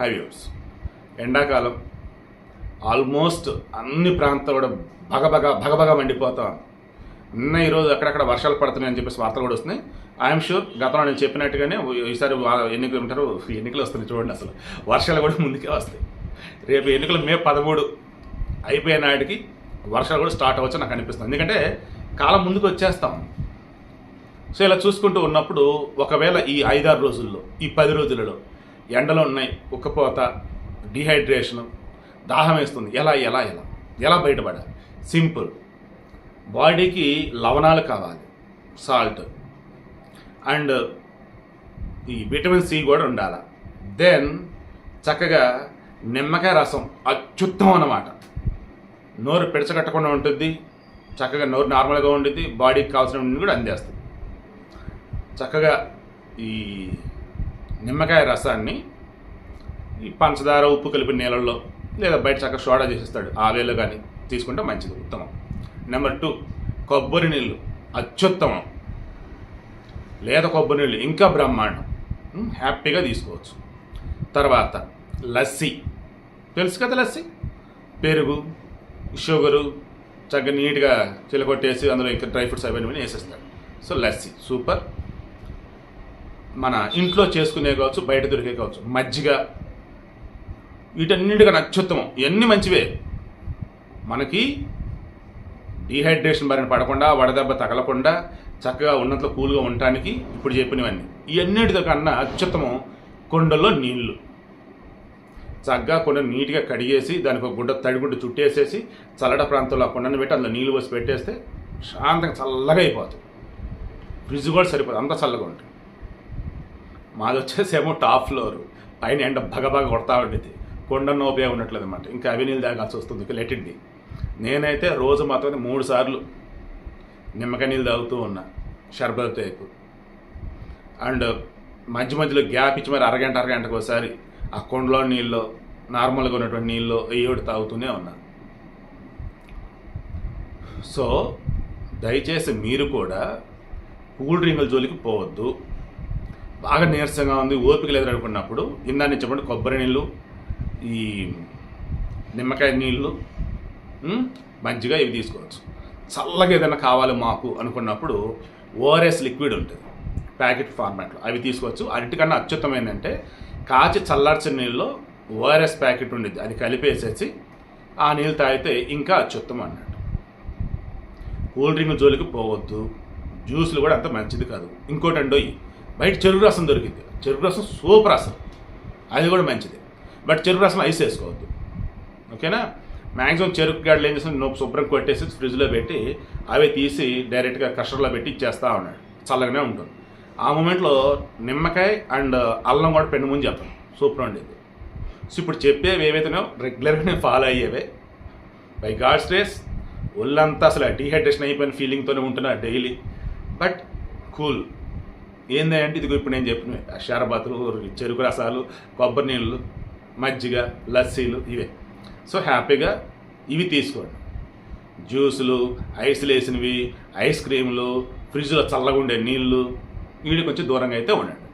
హైవ్యూస్ ఎండాకాలం ఆల్మోస్ట్ అన్ని ప్రాంతాలు కూడా భగభగ భగభగ మండిపోతాం నిన్న ఈరోజు అక్కడక్కడ వర్షాలు పడుతున్నాయి అని చెప్పేసి వార్తలు కూడా వస్తున్నాయి. ఐఎమ్ షూర్ గతంలో నేను చెప్పినట్టుగానే ఈసారి ఎన్నికలు ఉంటారు ఎన్నికలు వస్తున్నాయి చూడండి అసలు. వర్షాలు కూడా ముందుకే వస్తాయి. రేపు ఎన్నికలు మే పదమూడు అయిపోయే నాటికి వర్షాలు కూడా స్టార్ట్ అవ్వచ్చు నాకు అనిపిస్తుంది. ఎందుకంటే కాలం ముందుకు వచ్చేస్తాం. సో ఇలా చూసుకుంటూ ఉన్నప్పుడు ఒకవేళ ఈ ఐదారు రోజుల్లో ఈ పది రోజులలో ఎండలు ఉన్నాయి ఉక్కపోత డిహైడ్రేషన్ దాహం వేస్తుంది. ఎలా ఎలా ఎలా? ఎలా బయటపడాలి? సింపుల్ బాడీకి లవణాలు కావాలి. సాల్ట్ అండ్ ఈ విటమిన్ సి కూడా ఉండాలి. దెన్ చక్కగా నిమ్మకాయ రసం అత్యుత్తమం అన్నమాట. నోరు పిడచగట్టకుండా ఉంటుంది చక్కగా నోరు నార్మల్గా ఉంటుంది బాడీకి కావాల్సిన కూడా అందేస్తుంది. చక్కగా ఈ నిమ్మకాయ రసాన్ని ఈ పంచదార ఉప్పు కలిపిన నీళ్ళల్లో లేదా బయట చక్కగా సోడా చేసేస్తాడు. ఆవేలో కానీ తీసుకుంటే మంచిది ఉత్తమం. నెంబర్ టూ కొబ్బరి నీళ్ళు అత్యుత్తమం. లేత కొబ్బరి నీళ్ళు ఇంకా బ్రహ్మాండం. హ్యాపీగా తీసుకోవచ్చు. తర్వాత లస్సీ. తెలుసు కదా లస్సీ? పెరుగు షుగరు చక్కగా నీట్గా చిలకొట్టేసి అందులో ఇంకా డ్రై ఫ్రూట్స్ అవన్నీ వేసేస్తాడు సో లస్సీ సూపర్. మన ఇంట్లో చేసుకునే కావచ్చు బయట దొరికే కావచ్చు మజ్జిగ వీటన్నిటికన్నా అత్యుత్తమం. ఇవన్నీ మంచివే. మనకి డీహైడ్రేషన్ బారిన పడకుండా వడదెబ్బ తగలకుండా చక్కగా ఉన్నంత కూల్గా ఉండటానికి ఇప్పుడు చెప్పినవన్నీ. ఇవన్నిటితో కన్నా అత్యుత్తమం కొండలో నీళ్ళు. చక్కగా కొండ నీట్గా కడిగేసి దానికి ఒక గుడ్డ తడిగుడ్డ చుట్టేసేసి చల్లట ప్రాంతంలో ఆ కొండను పెట్టి అందులో నీళ్ళు పోసి పెట్టేస్తే శాంతంగా చల్లగా అయిపోతుంది. ఫ్రిడ్జ్ కూడా సరిపోతుంది అంత చల్లగా ఉంటుంది. మాది వచ్చేసేమో టాప్ ఫ్లోర్. పైన ఎండ బగబగ కొడతా ఉండేది. కొండన్న ఉపయోగం ఉండట్లేదు అనమాట ఇంకా అవి నీళ్ళు తాగాల్సి వస్తుంది. ఇంకా లెట్ ఇట్ బి నేనైతే రోజు మాత్రం మూడు సార్లు నిమ్మకాయ నీళ్ళు తాగుతూ ఉన్నా. షర్బత్ టైపు అండ్ మధ్య మధ్యలో గ్యాప్ ఇచ్చి మరి అరగంట అరగంటకు ఒకసారి ఆ కొండలో నీళ్ళు నార్మల్గా ఉన్నటువంటి నీళ్ళు ఏడు తాగుతూనే ఉన్నా. సో దయచేసి మీరు కూడా కూల్ డ్రింకుల జోలికి పోవద్దు. బాగా నీరసంగా ఉంది ఓపిక లేదు అనుకున్నప్పుడు ఇందా నుంచి చెప్పండి కొబ్బరి నీళ్ళు ఈ నిమ్మకాయ నీళ్ళు మంచిగా ఇవి తీసుకోవచ్చు. చల్లగా ఏదైనా కావాలి మాకు అనుకున్నప్పుడు ఓఆర్ఎస్ లిక్విడ్ ఉంటుంది ప్యాకెట్ ఫార్మాట్లో. అవి తీసుకోవచ్చు. అన్నిటికన్నా అత్యుత్తమం ఏంటంటే కాచి చల్లార్చిన నీళ్ళలో ఓఆర్ఎస్ ప్యాకెట్ ఉండేది అది కలిపేసేసి ఆ నీళ్ళు తాగితే ఇంకా అత్యుత్తమం అన్నట్టు. కూల్ డ్రింక్ జోలికి పోవద్దు. జ్యూస్లు కూడా అంత మంచిది కాదు. ఇంకోటి అండోయి బయట చెరుకు రసం దొరికింది. చెరుకు రసం సూపర్ అసలు. అది కూడా మంచిది. బట్ చెరుకు రసం ఐస్ వేసుకోవద్దు. ఓకేనా? మ్యాక్సిమం చెరుకు గడ్డలు ఏం చేస్తాను నొప్పి శుభ్రం కొట్టేసి ఫ్రిడ్జ్లో పెట్టి అవి తీసి డైరెక్ట్గా కస్టర్లో పెట్టి ఇచ్చేస్తా ఉన్నాడు. చల్లగానే ఉంటుంది. ఆ మూమెంట్లో నిమ్మకాయ అండ్ అల్లం కూడా పెండు ముందు చెప్పాను సూపర్ ఉండేది. సో ఇప్పుడు చెప్పేవి ఏవైతేనో రెగ్యులర్గా నేను ఫాలో అయ్యేవే. బై గాడ్ స్ట్రేస్. ఒళ్ళంతా అసలు డీహైడ్రేషన్ అయిపోయిన ఫీలింగ్తోనే ఉంటున్నా డైలీ. But cool. ఏందంటే ఇదిగో ఇప్పుడు నేను చెప్పిన షరబతులు చెరుకు రసాలు కొబ్బరి నీళ్ళు మజ్జిగ లస్సీలు ఇవే. సో హ్యాపీగా ఇవి తీసుకోండి. జ్యూసులు ఐస్లు వేసినవి ఐస్ క్రీములు ఫ్రిడ్జ్లో చల్లగా ఉండే నీళ్ళు వీడి కొంచెం దూరంగా అయితే ఉండండి.